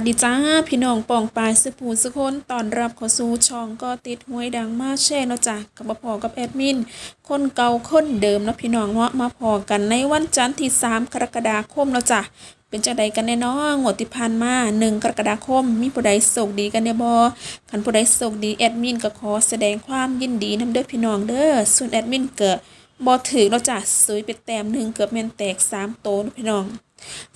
วัสดีจ้า พี่น้องป่องปลายสุภูสุคนตอนรับข้าสู่ช่องก็ติดห้วยดังมากแช่เนาะจ้ะกับมาพอกับแอดมิน คนเก่าคนเดิมเนาะพี่น้องเนาะมาพอกันในวันจันทร์ที่ 3 กรกฎาคมเนาะจ้ะเป็นจังใดกันแน่นาะงวดที่ผ่านมา1กรกฎาคม มีผู้ใดโชคดีกันแน่บ่คันผู้ใดโชคดีแอดมินก็ขอแสดงความยินดีนำเด้อพี่น้องเด้อส่วนแอดมินเก็บ่ถือเนาะจ้ะซุยไปแต้มหนึ่งเกือบแม่นแตกสามโตนะพี่น้อง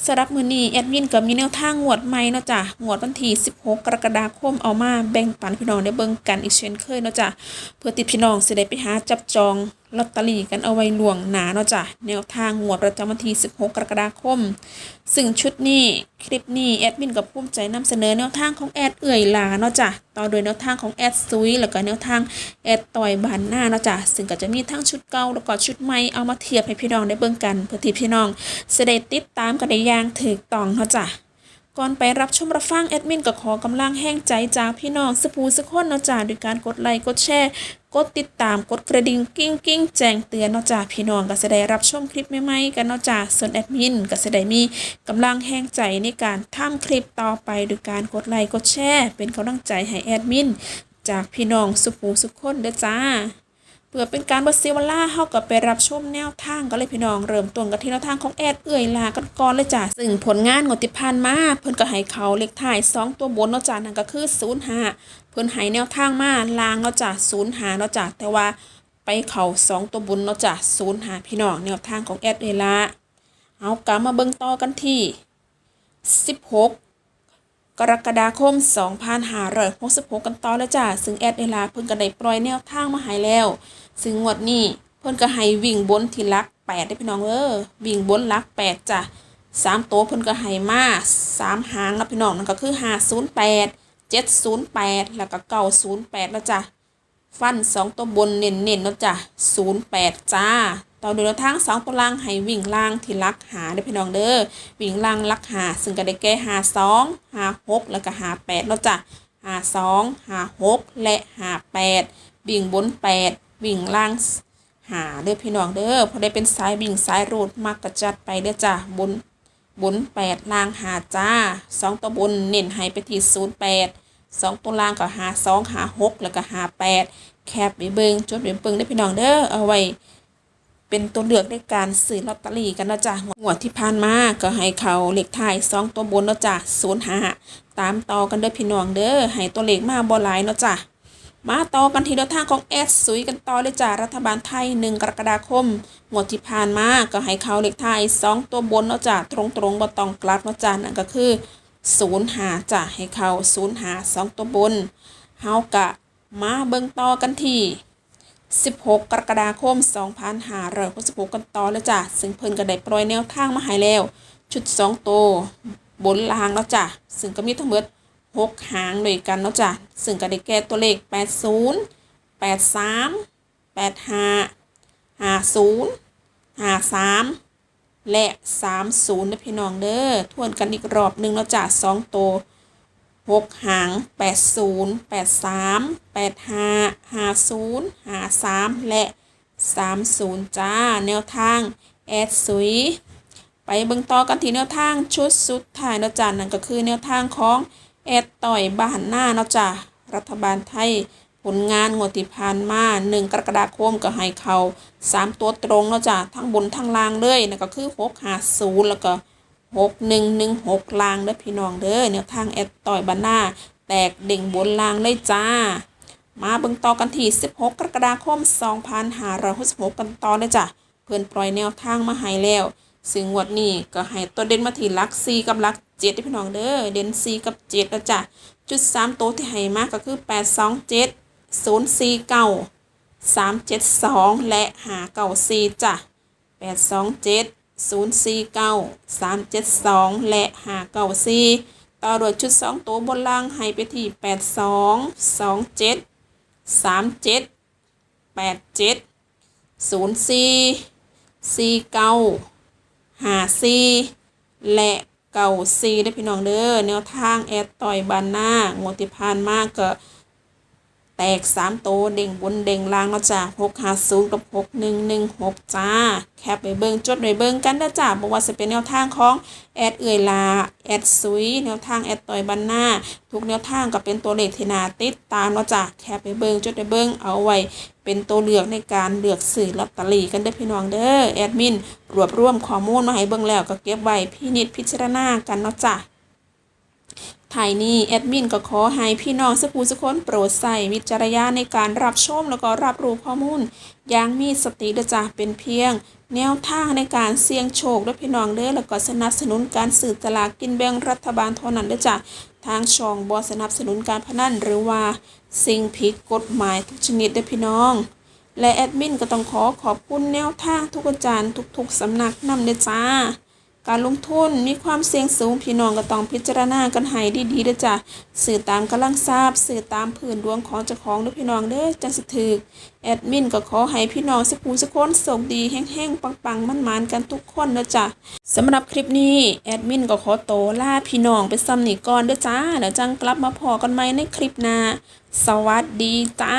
สำหรับมือนี้แอดมินก็มีแนวทางงวดใหม่เนาะจ้ะงวดวันที่ 16 กรกฎาคมเอามาแบ่งปันพี่น้องได้เบิ่งกันอีกเช่นเคยเนาะจ้ะเพื่อติดพี่น้องสิได้ไปหาจับจอง ลอตเตอรี่กันเอาไว้ล่วงหนาเนาะจ้ะแนวทางงวดประจำวันที่ 16 กรกฎาคม ซึ่งชุดนี้คลิปนี้แอดมินกับภูมิใจนำเสนอแนวทางของแอดเอื่อยลาเนาะจ้ะต่อโดยแนวทางของแอดซุยแล้วก็แนวทางแอดต่อยบานหน้าเนาะจ้ะซึ่งก็จะมีทั้งชุดเก่าแล้วก็ชุดใหม่เอามาเทียบให้พี่น้องได้เบิ่งกันเพื่อที่พี่น้องจะได้ติดตามกันได้อย่างถูกต้องเนาะจ้ะ ก่อนไปรับชมรับฟังแอดมินก็ขอกำลังแห้งใจจากพี่น้องสปูสกคนเนาะจ้ะด้วยการกดไลค์กดแชร์ กดติดตามกดกระดิ่งกิ้งกิ้งแจ้งเตือนเนาะจ้ะพี่น้องก็จะได้รับชมคลิปใหม่ๆกันเนาะจ้ะส่วนแอดมินก็จะได้มีกำลังแห้งใจในการทำคลิปต่อไปโดยการกดไลค์กดแชร์เป็นกำลังใจให้แอดมินจากพี่น้องสุปูสุกคนเด้อจ้า เพื่อเป็นการบดเสียเวลาเฮากับไปรับชมแนวทางกันเลยพี่น้องเริ่มต้นกันที่แนวทางของแอดเอื่อยลากันก่อนเลยจ้ะซึ่งผลงานงวดที่ผ่านมาเพิ่นก็ให้เขาเลขท้าย 2 ตัวบนเนาะจ้ะนั่นก็คือ05เพิ่นให้แนวทางมาลางเนาะจ้ะ05เนาะจ้ะแต่ว่าไปเขา2ตัวบนเนาะจ้ะ05พี่น้องแนวทางของแอดเอื่อยลาเอากลับมาเบิ่งต่อกันที่ 16กรกฎาคม 2566 กันต่อแล้วจ้ะซึ่งแอดเอลาเพิ่นก็ได้ปล่อยแนวทางมาให้แล้ว ซึ่งงวดนี้เพิ่นก็ให้วิ่งบนที่ลัก8ได้พี่น้องเออวิ่งบนลัก8จ้ะสามตัวเพิ่นก็ให้มาสามหางนะพี่น้องนั่นก็คือ508 708แปดเจ็ดศูนย์แปดแล้วก็908แล้วจ้ะฟัน2ตัวบนเน้นๆเนาะจ้ะ08จ้าต่อโดยแนทาง2ตัวล่างให้วิ่งล่างที่ลักหาได้พี่น้องเด้อวิ่งล่างลักหาซึ่งก็ได้แก่หา2หา6แล้วก็หา8เนาะจ้ะหา2หา6และหา8วิ่งบน8 วิ่งล่างหาเด้อพี่น้องเด้อพอได้เป็นสายวิ่งสายรูดมักกระจัดไปเด้อจ้ะบนบนแปดล่างหาจ้าสองตัวบนเน้นให้ไปที่ศูนย์แปดสองตัวล่างก็หาสองหาหกแล้วก็หาแปดแคบไปเบิงจดไปเบิงได้พี่น้องเด้อเอาไว้เป็นตัวเลือกในการซื้อลอตเตอรี่กันนะจ๊ะงวดที่ผ่านมาก็ให้เขาเลขท้ายสองตัวบนนะจ้ะศูนย์หาตามต่อกันเด้อพี่น้องเด้อให้ตัวเลขมาบ่หลายนะจ้ะ มาต่อกันที่แนวทางของแอดสุยกันต่อเลยจ้ารัฐบาลไทย 1 กรกฎาคมงวดที่ผ่านมาก็ให้เขาเลขไทย 2 ตัวบนเนาะจ้าตรงตรงบตองกลับเนาะจ้านั่นก็คือ0หาจ้าให้เขา0หา2ตัวบนเฮากะมาเบิ่งต่อกันที่ 16 กรกฎาคม 2566กันต่อแล้วจ้ะซึ่งเพิ่นก็ได้ปล่อยแนวทางมาให้แล้ว ชุด 2 ตัวบนล่างแล้วจ้ะซึ่งก็มีทั้งหมด 6หางด้วยกันเนาะจ้ะซึ่งก็ได้แก่ตัวเลข 80 83 85 50 53 และ 30นะพี่น้องเด้อทวนกันอีกรอบหนึงแล้วจ้ะ2ตัวหกหางแปดศูนย์แปดสามแปดห้าห้าศูนย์ห้าสามและสามศูนย์จ้า แนวทาง แอดสุยไปเบิ่งต่อกันที่แนวทางชุดสุดท้ายเนาะจ้านั่นก็คือแนวทางของ แอดต่อยบ้านหน้าเนาะจ้ารัฐบาลไทยผลงานงวดที่ผ่านมา1กรกฎาคมก็ให้เขา3ตัวตรงเนาะจ้ะทั้งบนทั้งล่างเลยนั่นก็คือ6 5 0แล้วก็หกหนึ่งหนึ่งหกลางเด้อพี่น้องเด้อแนวทางแอดต่อยบานหน้าแตกเด่งบนล่างเลยจ้า มาเบิ่งต่อกันที่ 16 กรกฎาคม 2566 กันต่อเลยจ้ะเพิ่อนปล่อยแนวทางมาให้แล้ว ซึ่งงวดนี้ก็ให้ตัวเด่นมาที่ลักซีกับลักเจ็ดที่พี่น้องเด้อเด่นซีกับเจ็ดนะจ๊ะจุดสามตัวที่ให้มากก็คือแปดสองเจ็ดศูนย์สี่เก้าสามเจ็ดสองและหาเก่าซีจ้ะแปดสองเจ็ดศูนย์สี่เก้าสามเจ็ดสองและหาเก่าซีต่อโวยชุดสองตัวบนล่างให้ไปที่แปดสองสองเจ็ดสามเจ็ดแปดเจ็ดศูนย์สี่สี่เก้า หาซีและเก่าซีได้พี่น้องเด้อแนวทางแอดต่อยบานหน้างวดที่ผ่านมากก็ ตตกสามโตเด้งบนเด้งล่างเนาะจ้ะหกห้าศูนย์กับหกหนึ่งหนึ่งหกจ้า แคปไปเบิ่งจดไปเบิ่งกันเด้จ้าบอกว่าจะเป็นแนวทางของแอดเอ่ยลาแอดซุยแนวทางแอดต่อยบันหน้า ทุกแนวทางก็เป็นตัวเลขที่น่าติดตามเนาะจ้ะแคปไปเบิ่งจดไปเบิ่งเอาไว้เป็นตัวเลือกในการเลือกซื้อลอตเตอรี่กันเด้อพี่น้องเด้อแอดมินรวบรวมข้อมูลมาให้เบิ่งแล้วก็เก็บไว้พินิจพิจารณากันเนาะจ้ะ ถ่ายนี้แอดมินก็ขอให้พี่น้องสักผู้สักคนโปรดใส่วิจารณญาณในการรับชมแล้วก็รับรู้ข้อมูลอย่างมีสติเดจ้ะเป็นเพียง แนวทางในการเสี่ยงโชคด้อพี่น้องเด้อแล้วก็สนับสนุนการสื่อตลาดกินแบ่งรัฐบาลเท่านั้นเด้อจ้ะทางช่องบอสนับสนุนการพนันหรือว่า สิ่งผิดกฎหมายทุกชนิดเด้อพี่น้อง และแอดมินก็ต้องขอขอบคุณแนวทางทุกอาจารย์ทุกๆสำนักนำเด้อจ้า การลงทุนมีความเสี่ยงสูงพี่น้องก็ต้องพิจารณากันให้ดีๆด้อจ้ะสื่อตามกำลังทราบสื่อตามพื้นดวงของเจ้าของด้อพี่น้องเด้อจังสิถึกแอดมินก็ขอให้พี่น้องสักผู้สักคนโชคดีแห้งๆปังๆมันๆกันทุกคนเด้อจ้ะสำหรับคลิปนี้แอดมินก็ขอโตลาพี่น้องไปซ้ำนี่ก่อนเด้อจ้าแล้วจังกลับมาพอกันใหม่ในคลิปหน้าสวัสดีจ้า